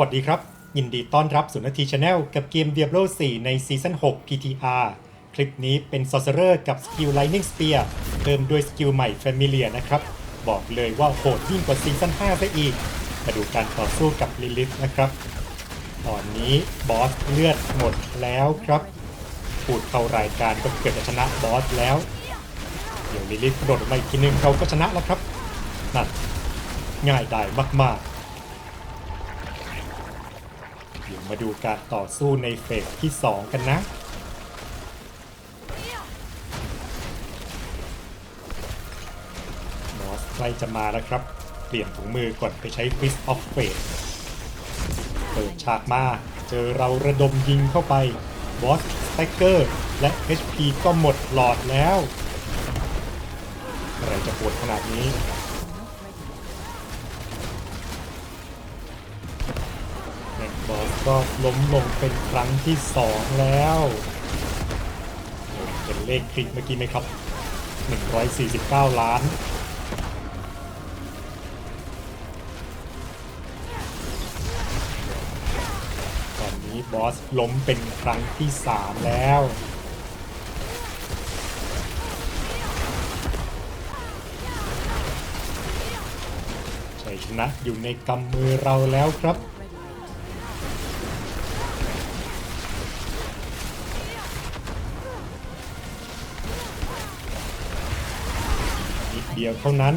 วัสดีครับ ยินดีต้อนรับสุนทรีชาแนลกับเกม Diablo 4 ในซีซั่น6 PTR คลิปนี้เป็น Sorcerer กับสกิล Lightning Spear เพิ่มด้วยสกิลใหม่ Familiar นะครับ บอกเลยว่าโหดยิ่งกว่าซีซั่น5ซะอีก มาดูการต่อสู้กับลิลิ t นะครับ ตอนนี้บอสเลือดหมดแล้วครับพูดเข้ารายการก็เกือบจะชนะบอสแล้ว เดี๋ยวลิลิ t กระโดดออกมาอีกทีนึงเราก็ชนะแล้วครับนั่นง่ายได้มากๆ เดี๋ยว มาดูการต่อสู้ในเฟสที่ 2 กันนะบอสใกล้จะมาแล้วครับ เปลี่ยนถุงมือก่อนไปใช้ Fist of Fate เปิดฉากมา เจอเราระดมยิงเข้าไป บอสสเตกเกอร์และ HP ก็หมดหลอดแล้ว อะไรจะปวดขนาดนี้ ก็ล้มลงเป็นครั้งที่สองแล้วเป็นเลขคลิกเมื่อกี้ไหมครับ 149 ล้าน ตอนนี้บอสล้มเป็นครั้งที่3แล้วชัยชนะอยู่ในกำมือเราแล้วครับ นิด เดียวเท่านั้น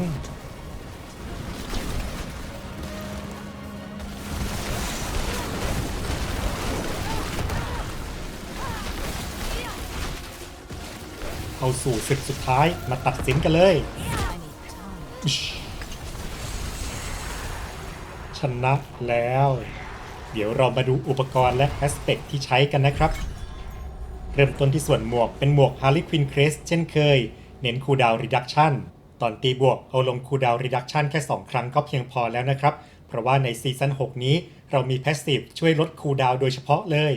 เอาสู่ศึกสุดท้ายมาตัดสินกันเลย ชนะแล้ว เดี๋ยวเรามาดูอุปกรณ์และแอสเ c กที่ใช้กันนะครับ เริ่มต้นที่ส่วนหมวกเป็นหมวก Harley Quinn Crest เช่นเคย เน้นคูดาวน์ reduction ตอนตีบวกเอาลงคูดาวน์ reduction แค่ 2 ครั้งก็เพียงพอแล้วนะครับ เพราะว่าในซีซั่น6 นี้เรามี passive ช่วยลดคูดาวโดยเฉพาะเลย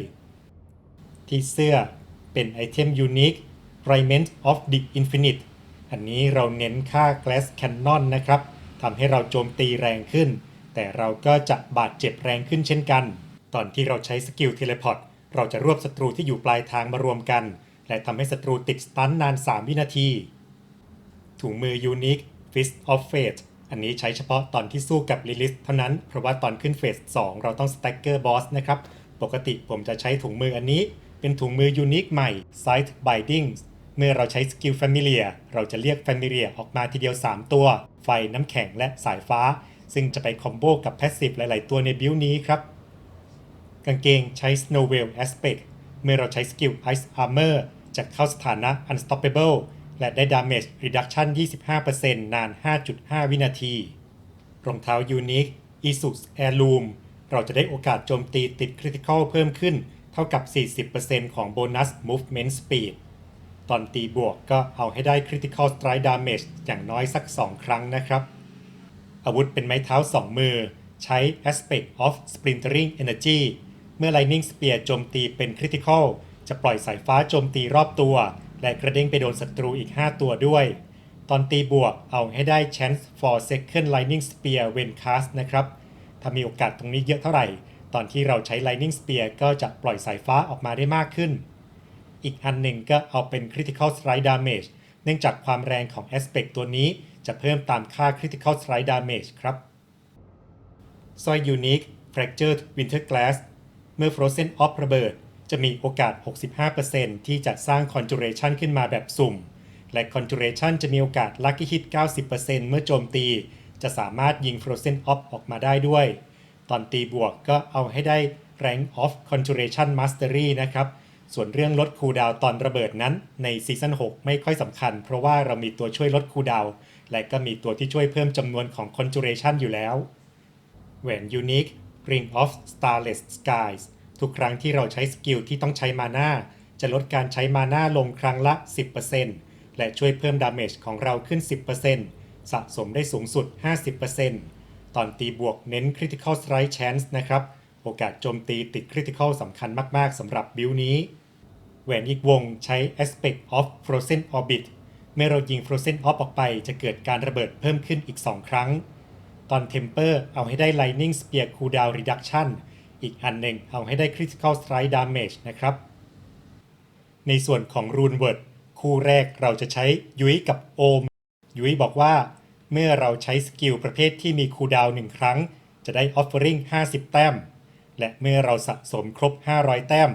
ที่เสื้อเป็นไอเทม Unique Raiment of the Infinite อันนี้เราเน้นค่า Glass Cannon นะครับทำให้เราโจมตีแรงขึ้น แต่เราก็จะบาดเจ็บแรงขึ้นเช่นกัน ตอนที่เราใช้สกิลเทเลพอร์ตเราจะรวบศัตรูที่อยู่ปลายทางมารวมกัน และทำให้ศัตรูติดสตันนาน 3 วินาที ถุงมือ Unique Fist of Fate อันนี้ใช้เฉพาะตอนที่สู้กับลิลิสเท่านั้น เพราะว่าตอนขึ้นเฟส 2 เราต้องสแต็กเกอร์บอสนะครับ ปกติผมจะใช้ถุงมืออันนี้ เป็นถุงมือ Unique ใหม่ Sight Binding เมื่อเราใช้สกิล Familiar เราจะเรียก Familiar ออกมาทีเดียว 3 ตัว ไฟน้ำแข็งและสายฟ้า ซึ่งจะไปคอมโบกับ Passive หลายๆ ตัวในบิลนี้ครับ กางเกงใช้ Snowwell Aspect เมื่อเราใช้สกิล Ice Armor จะเข้าสถานะ Unstoppable และได้ Damage Reduction 25%นาน 5.5 วินาที รองเท้า Unique Asus Heirloom เราจะได้โอกาสโจมตีติด Critical เพิ่มขึ้นเท่ากับ 40%ของโบนัส Movement Speed ตอนตีบวกก็เอาให้ได้ Critical Strike Damage อย่างน้อยสัก 2 ครั้งนะครับ อาวุธเป็นไม้เท้า 2 มือ ใช้ Aspect of Splintering Energy เมื่อ Lightning Spear โจมตีเป็น Critical จะปล่อยสายฟ้าโจมตีรอบตัว และกระเด้งไปโดนศัตรูอีก 5 ตัวด้วย ตอนตีบวกเอาให้ได้ Chance for Second Lightning Spear when cast นะครับ ถ้ามีโอกาสตรงนี้เยอะเท่าไหร่ ตอนที่เราใช้ Lightning Spear ก็จะปล่อยสายฟ้าออกมาได้มากขึ้น อีกอันหนึ่งก็เอาเป็น Critical Strike Damage เนื่องจากความแรงของ Aspect ตัวนี้จะเพิ่มตามค่า Critical Strike Damage ครับสร้อย Unique Fractured Winter Glass เมื่อ Frozen Off ระเบิด จะมีโอกาส 65%ที่จะสร้าง Conjuration ขึ้นมาแบบสุ่ม และ Conjuration จะมีโอกาส Lucky Hit 90%เมื่อโจมตี จะสามารถยิง Frozen Off ออกมาได้ด้วย ตอนตีบวกก็เอาให้ได้ Rank of Conjuration Mastery นะครับ ส่วนเรื่องลดคูดาวตอนระเบิดนั้นในซีซั่น6 ไม่ค่อยสำคัญ เพราะว่าเรามีตัวช่วยลดคูดาวและก็มีตัวที่ช่วยเพิ่มจำนวนของ Conjuration อยู่แล้วแหวน Unique Ring of Starless Skies ทุกครั้งที่เราใช้สกิลที่ต้องใช้มาน่าจะลดการใช้มาน่าลงครั้งละ 10%และช่วยเพิ่มดาเมจของเราขึ้น 10%สะสมได้สูงสุด 50%ตอนตีบวกเน้น Critical Strike Chance นะครับ โอกาสโจมตีติด Critical สำคัญมาก ๆสำหรับบิลนี้แหวนอีกวงใช้ Aspect of Frozen Orbit เมื่อเรายิง Frozen Off ออกไปจะเกิดการระเบิดเพิ่มขึ้นอีก 2 ครั้ง ตอน Temper เอาให้ได้ Lightning Spear Cooldown Reduction อีกอันหนึ่งเอาให้ได้ Critical Strike Damage นะครับ ในส่วนของ Rune Word คู่แรกเราจะใช้ยุ้ยกับโอม ยุ้ยบอกว่า เมื่อเราใช้สกิลประเภทที่มีคูดาวน์หนึ่งครั้ง จะได้ Offering 50 แต้ม และเมื่อเราสะสมครบ 500 แต้ม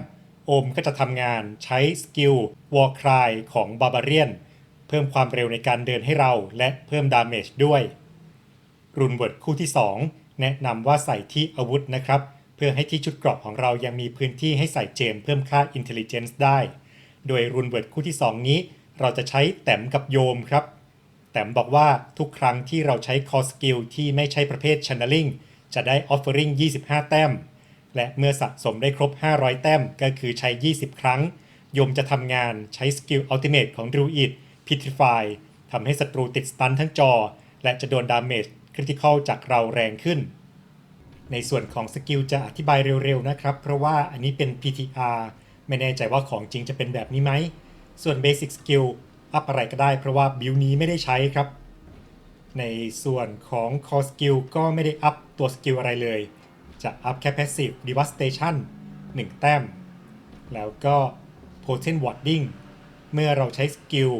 โอมก็จะทำงานใช้สกิล War Cry ของ Barbarian เพิ่มความเร็วในการเดินให้เราและเพิ่มดาเมจด้วย รุนเวิร์ดคู่ที่ 2 แนะนำว่าใส่ที่อาวุธนะครับ เพื่อให้ที่ชุดกราะของเรายังมีพื้นที่ให้ใส่เจมเพิ่มค่า Intelligence ได้ โดยรุนเวิร์ดคู่ที่ 2 นี้ เราจะใช้แต้มกับโยมครับ แต้มบอกว่าทุกครั้งที่เราใช้คอสกิลที่ไม่ใช่ประเภท Channeling จะได้ Offering 25 แต้ม และเมื่อสะสมได้ครบ 500 แต้มก็คือใช้ 20 ครั้ง โยมจะทำงานใช้สกิลอัลติเมทของด u อิด Petrify ทำให้ศัตรูติดสตันทั้งจอ และจะโดนดาเมจคริติคอลจากเราแรงขึ้น ในส่วนของสกิลจะอธิบายเร็วๆนะครับ เพราะว่าอันนี้เป็น PTR ไม่แน่ใจว่าของจริงจะเป็นแบบนี้ไหม ส่วน Basic Skill อัพอะไรก็ได้เพราะว่าบิลนี้ไม่ได้ใช้ครับ ในส่วนของ Core Skill ก็ไม่ได้อัพตัวสกิลอะไรเลย จะอัพแค่ Passive Devastation 1 แต้ม แล้วก็ Potent Warding เมื่อเราใช้สกิล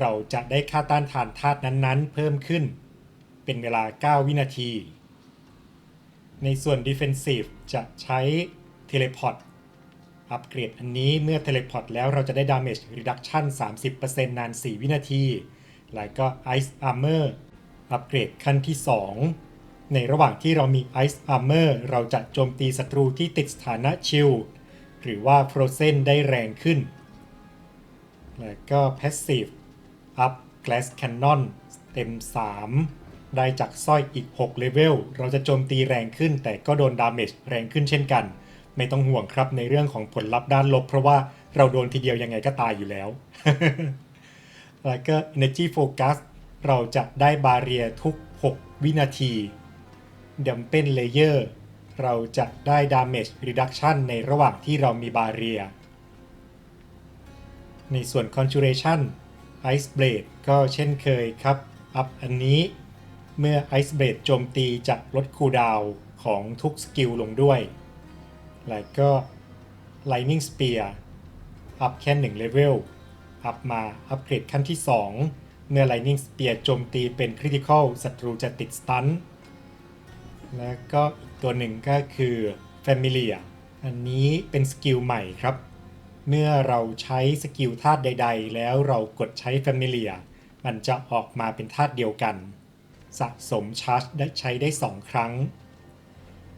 เราจะได้ค่าต้านทานธาตุนั้นๆ เพิ่มขึ้น เป็นเวลา 9 วินาที ในส่วน Defensive จะใช้ Teleport อัปเกรดอันนี้เมื่อ Teleport แล้วเราจะได้ Damage Reduction 30%นาน 4 วินาที แล้วก็ Ice Armor อัปเกรดขั้นที่ 2 ในระหว่างที่เรามี Ice Armor เราจะโจมตีศัตรูที่ติดสถานะชิลหรือว่า Frozen ได้แรงขึ้น แล้วก็ Passive Up Glass Cannon เต็ม 3 ได้จากสร้อยอีก 6 เลเวล เราจะโจมตีแรงขึ้น แต่ก็โดนดาเมจแรงขึ้นเช่นกัน ไม่ต้องห่วงครับในเรื่องของผลลัพธ์ด้านลบ เพราะว่าเราโดนทีเดียวยังไงก็ตายอยู่แล้ว แล้วก็ Energy Focus เราจะได้บาเรียทุก 6 วินาทีดัมเป็นเลเยอร์เราจะได้ Damage Reduction ในระหว่างที่เรามีบาเรีย ในส่วน Conjuration Ice Blade ก็เช่นเคยครับ อัพอันนี้ เมื่อ Ice Blade โจมตีจะลดคูลดาวของทุกสกิลลงด้วย แล้วก็ Lightning Spear อัพแค่1เลเวล อัพมาอัปเกรดขั้นที่ 2 เมื่อ Lightning Spear โจมตีเป็น Critical ศัตรูจะติดสตัน แล้วก็อีกตัวหนึ่งก็คือ Familiar อันนี้เป็นสกิลใหม่ครับ เมื่อเราใช้สกิลธาตุใด ๆ แล้วเรากดใช้ Familiar มันจะออกมาเป็นธาตุเดียวกัน สะสมชาร์จได้ใช้ได้ 2 ครั้ง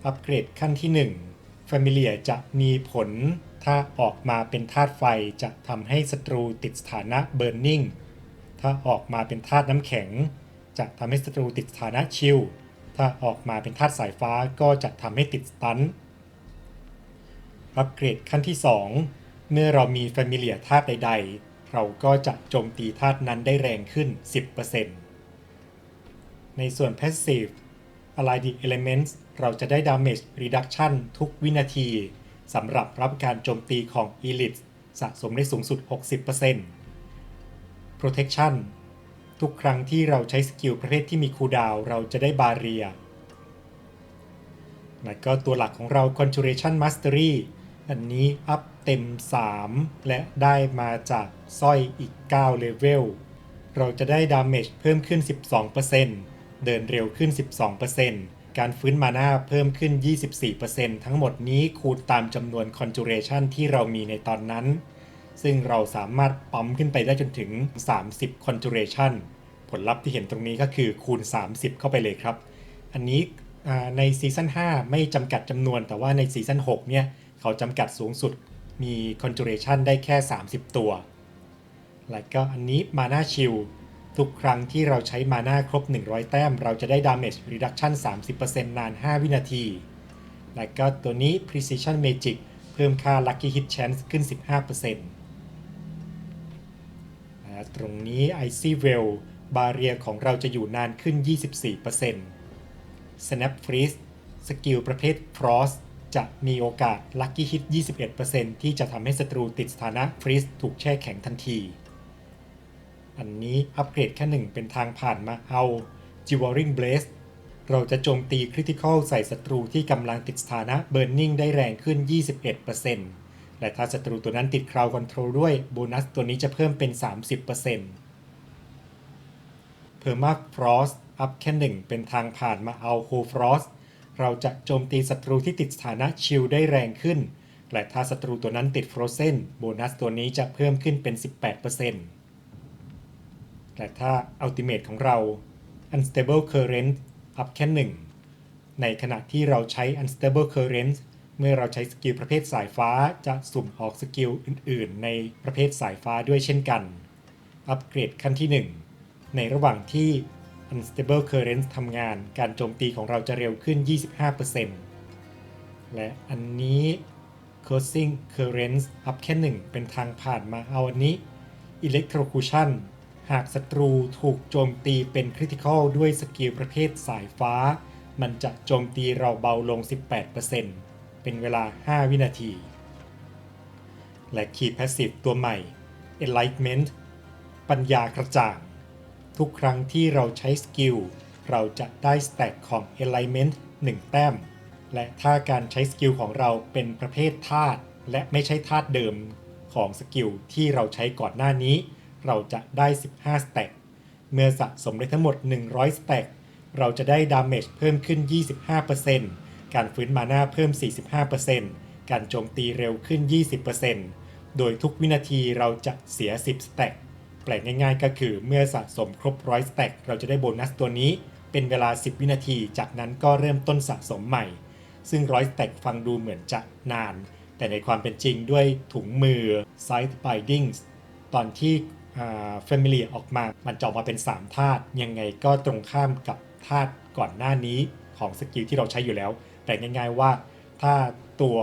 อัปเกรดขั้นที่ 1 Familiar จะมีผลถ้าออกมาเป็นธาตุไฟจะทำให้ศัตรูติดสถานะ Burning ถ้าออกมาเป็นธาตุน้ำแข็ง จะทำให้ศัตรูติดสถานะชิลถ้าออกมาเป็นธาตุสายฟ้าก็จะทำให้ติดสตันอัปเกรดขั้นที่ 2 เมื่อเรามี Familiar ธาตุใด ๆ เราก็จะโจมตีธาตุนั้นได้แรงขึ้น 10% ในส่วน Passive Allied Elements เราจะได้ Damage Reduction ทุกวินาทีสำหรับรับการโจมตีของ Elite สะสมได้สูงสุด 60% Protection ทุกครั้งที่เราใช้สกิลประเภทที่มีคูดาวเราจะได้บาเรียแล้วก็ตัวหลักของเรา Conjuration Mastery อันนี้อัพเต็ม 3 และได้มาจากสร้อยอีก 9 เลเวล เราจะได้ดาเมจเพิ่มขึ้น 12% เดินเร็วขึ้น 12%การฟื้นมานาเพิ่มขึ้น 24%ทั้งหมดนี้คูณตามจำนวน Conjuration ที่เรามีในตอนนั้น ซึ่งเราสามารถปั๊มขึ้นไปได้จนถึง 30 Conjuration ผลลัพธ์ที่เห็นตรงนี้ก็คือคูณ 30 เข้าไปเลยครับ อันนี้ในซีซั่น5 ไม่จำกัดจำนวน แต่ว่าในซีซั่น6เนี่ยเขาจำกัดสูงสุดมี Conjuration ได้แค่ 30 ตัว แล้วก็อันนี้ Mana Shield ทุกครั้งที่เราใช้มาน่าครบ 100 แต้ม เราจะได้ Damage Reduction 30%นาน 5 วินาที แล้วก็ตัวนี้ Precision Magic เพิ่มค่า Lucky Hit Chance ขึ้น 15%อ่าตรงนี้ Icy Well บาเรียของเราจะอยู่นานขึ้น 24% Snap Freeze สกิลประเภท Frost จะมีโอกาส Lucky Hit 21%ที่จะทำให้ศัตรูติดสถานะ Freeze ถูกแช่แข็งทันที อันนี้อัปเกรดแค่หนึ่งเป็นทางผ่านมาเอา Jewelring Blaze เราจะโจมตีคริติคอลใส่ศัตรูที่กำลังติดสถานะเบิร์นนิ่งได้แรงขึ้น 21%และถ้าศัตรูตัวนั้นติดคราวคอนโทรลด้วยโบนัสตัวนี้จะเพิ่มเป็น 30%เพิ่มมากฟรอสอัพแค่หนึ่งเป็นทางผ่านมาเอาโคฟรอสเราจะโจมตีศัตรูที่ติดสถานะชิลได้แรงขึ้น และถ้าศัตรูตัวนั้นติดฟรอเซนโบนัสตัวนี้จะเพิ่มขึ้นเป็น 18% และถ้าอัลติเม e ของเรา Unstable Current อัพแค่หนึ่งในขณะที่เราใช้ Unstable Current เมื่อเราใช้สกิลประเภทสายฟ้าจะสุ่มออกสกิลอื่น ๆ ในประเภทสายฟ้าด้วยเช่นกัน อัปเกรดขั้นที่ 1 ในระหว่างที่ Unstable Current ทำงานการโจมตีของเราจะเร็วขึ้น 25%และอันนี้ Crossing current อัพแค่ 1 เป็นทางผ่านมาเอาอันนี้ Electrocution หากศัตรูถูกโจมตีเป็นคริติคอลด้วยสกิลประเภทสายฟ้า มันจะโจมตีเราเบาลง 18%เป็นเวลา 5 วินาที และคีย์แพสซีฟตัวใหม่ Enlightenment ปัญญากระจ่าง ทุกครั้งที่เราใช้สกิล เราจะได้สแต็กของ Enlightenment 1 แต้ม และถ้าการใช้สกิลของเราเป็นประเภทธาตุและไม่ใช่ธาตุเดิมของสกิลที่เราใช้ก่อนหน้านี้ เราจะได้ 15 สแต็ก เมื่อสะสมได้ทั้งหมด 100 สแต็ก เราจะได้ดาเมจเพิ่มขึ้น 25%การฟื้นมานาเพิ่ม 45%การโจมตีเร็วขึ้น 20%โดยทุกวินาทีเราจะเสีย 10 สแต็ก แปลง่ายๆ ก็คือเมื่อสะสมครบ 100 สแต็ก เราจะได้โบนัสตัวนี้ เป็นเวลา 10 วินาที จากนั้นก็เริ่มต้นสะสมใหม่ ซึ่ง100สแต็กฟังดูเหมือนจะนาน แต่ในความเป็นจริงด้วยถุงมือ Side Bindings ตอนที่ เฟมิลีออกมา มันจะออกมาเป็น 3 ธาตุยังไงก็ตรงข้ามกับธาตุก่อนหน้านี้ของสกิลที่เราใช้อยู่แล้ว แต่ง่ายๆว่า ถ้าตัว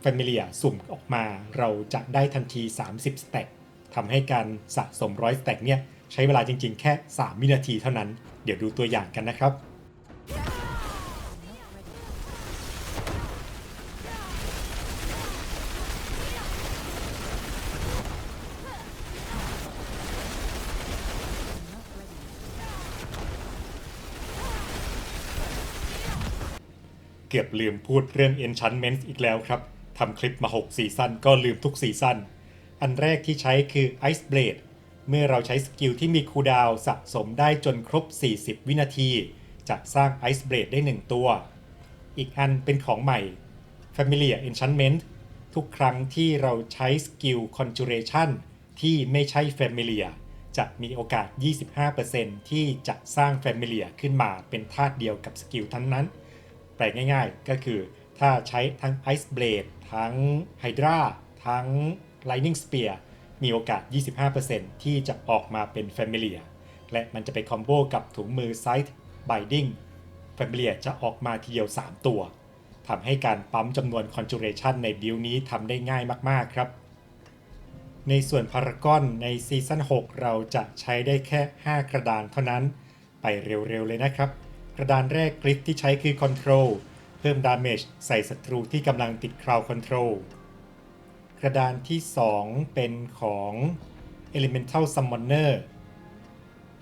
แฟมิลี่สุ่มออกมาเราจะได้ทันที 30สแต็กทำให้การสะสมร้อยสแต็กเนี่ยใช้เวลาจริงๆ แค่ 3 วินาทีเท่านั้น เดี๋ยวดูตัวอย่างกันนะครับ เกือบลืมพูดเรื่อง Enchantment อีกแล้วครับทำคลิปมา 6 ซีซั่นก็ลืมทุกซีซั่นอันแรกที่ใช้คือ Ice Blade เมื่อเราใช้สกิลที่มีคูดาวสะสมได้จนครบ 40 วินาที จะสร้าง Ice Blade ได้ 1 ตัว อีกอันเป็นของใหม่ Familiar Enchantment ทุกครั้งที่เราใช้สกิล Conjuration ที่ไม่ใช่ Familiar จะมีโอกาส 25%ที่จะสร้าง Familiar ขึ้นมาเป็นธาตุเดียวกับสกิลทั้งนั้น ปลง่ายๆ ก็คือถ้าใช้ทั้ง Ice Blade ทั้ง Hydra ทั้ง Lightning Spear มีโอกาส 25%ที่จะออกมาเป็น Familiar และมันจะไปคอมโบกับถุงมือ Side Binding Familiar จะออกมาทีเดียว 3 ตัวทำให้การปั๊มจำนวน Conjuration ในบิลนี้ทำได้ง่ายมากๆครับ ในส่วนพารากอนในซีซั่น6 เราจะใช้ได้แค่ 5 กระดานเท่านั้น ไปเร็วๆเลยนะครับ ระดานแรกกริฟที่ใช้คือ Control เพิ่มดาเมจใส่ศัตรูที่กำลังติด Crowd Control กระดานที่ 2 เป็นของ Elemental Summoner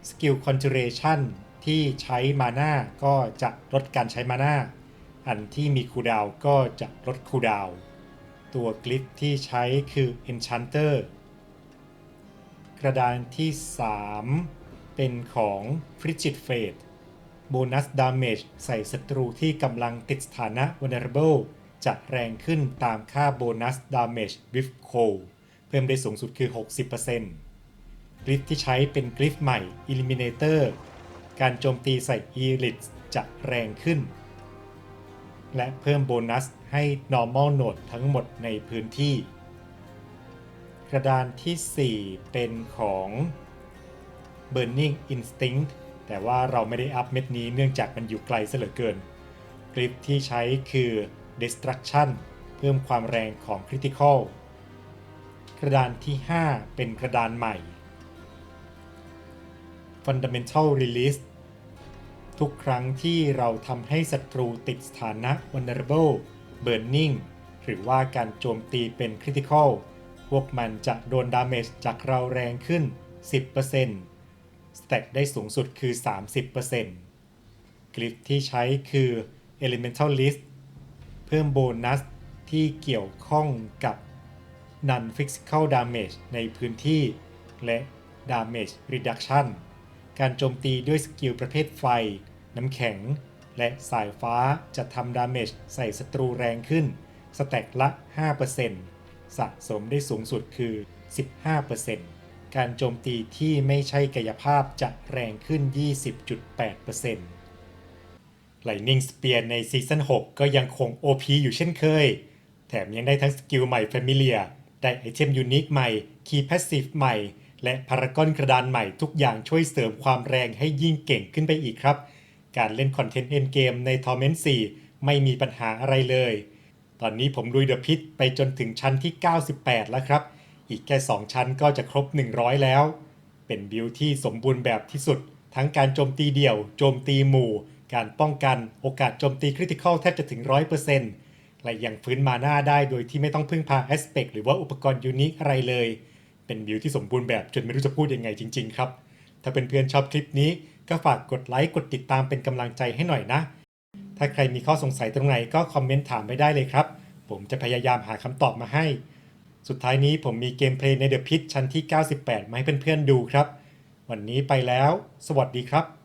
สกิล Conjuration ที่ใช้มาน่าก็จะลดการใช้มาน่าอันที่มีคูดาวก็จะลดคูดาวตัวกลิฟที่ใช้คือ Enchanter กระดานที่ 3 เป็นของ Frigid Fate โบนัสดาเมจใส่ศัตรูที่กำลังติดสถานะ Vulnerable จะแรงขึ้นตามค่าโบนัสดาเมจ with Co เพิ่มได้สูงสุดคือ 60%กริฟที่ใช้เป็นกริฟใหม่ Eliminator การโจมตีใส่ Elite จะแรงขึ้น และเพิ่มโบนัสให้ normal node ทั้งหมดในพื้นที่ กระดานที่ 4 เป็นของ Burning Instinct แต่ว่าเราไม่ได้อัพเม็ดนี้เนื่องจากมันอยู่ไกลเหลือเกิน กริปที่ใช้คือ Destruction เพิ่มความแรงของ Critical กระดานที่ 5 เป็นกระดานใหม่ Fundamental Release ทุกครั้งที่เราทำให้ศัตรูติดสถานะ Vulnerable Burning หรือว่าการโจมตีเป็น Critical พวกมันจะโดนดาเมจจากเราแรงขึ้น 10% สแต็กได้สูงสุดคือ 30%กริฟที่ใช้คือ Elemental List เพิ่มโบนัสที่เกี่ยวข้องกับ Non Physical Damage ในพื้นที่ และ Damage Reduction การโจมตีด้วยสกิลประเภทไฟ น้ำแข็ง และสายฟ้าจะทำดาเมจใส่ศัตรูแรงขึ้น สแต็กละ 5%สะสมได้สูงสุดคือ 15% การโจมตีที่ไม่ใช่กายภาพจะแรงขึ้น 20.8% Lightning Spear ในซีซั่น6 ก็ยังคง OP อยู่เช่นเคย แถมยังได้ทั้งสกิลใหม่ Familiar ได้ไอเทมยูนิคใหม่ Key Passive ใหม่ และพารากอนกระดานใหม่ทุกอย่างช่วยเสริมความแรงให้ยิ่งเก่งขึ้นไปอีกครับ การเล่นคอนเทนต์เอ็นเกมใน Torment 4 ไม่มีปัญหาอะไรเลย ตอนนี้ผมลุยเดอะพิทไปจนถึงชั้นที่ 98 แล้วครับ อีกแค่ 2 ชั้นก็จะครบ 100 แล้ว เป็นบิลที่สมบูรณ์แบบที่สุด ทั้งการโจมตีเดี่ยว โจมตีหมู่ การป้องกันโอกาสโจมตีคริติคอลแทบจะถึง 100%และยังฟื้นมาหน้าได้โดยที่ไม่ต้องพึ่งพาแอสเปกหรือว่าอุปกรณ์ยูนิคอะไรเลย เป็นบิลที่สมบูรณ์แบบจนไม่รู้จะพูดยังไงจริง ๆ ครับ ถ้าเป็นเพื่อนชอบคลิปนี้ก็ฝากกดไลค์กดติดตามเป็นกำลังใจให้หน่อยนะ ถ้าใครมีข้อสงสัยตรงไหนก็คอมเมนต์ถามไม่ได้เลยครับ ผมจะพยายามหาคำตอบมาให้ สุดท้ายนี้ผมมีเกมเพลย์ในเดอะพิ t ชั้นที่ 98 มาให้เพื่อนๆดูครับ วันนี้ไปแล้ว สวัสดีครับ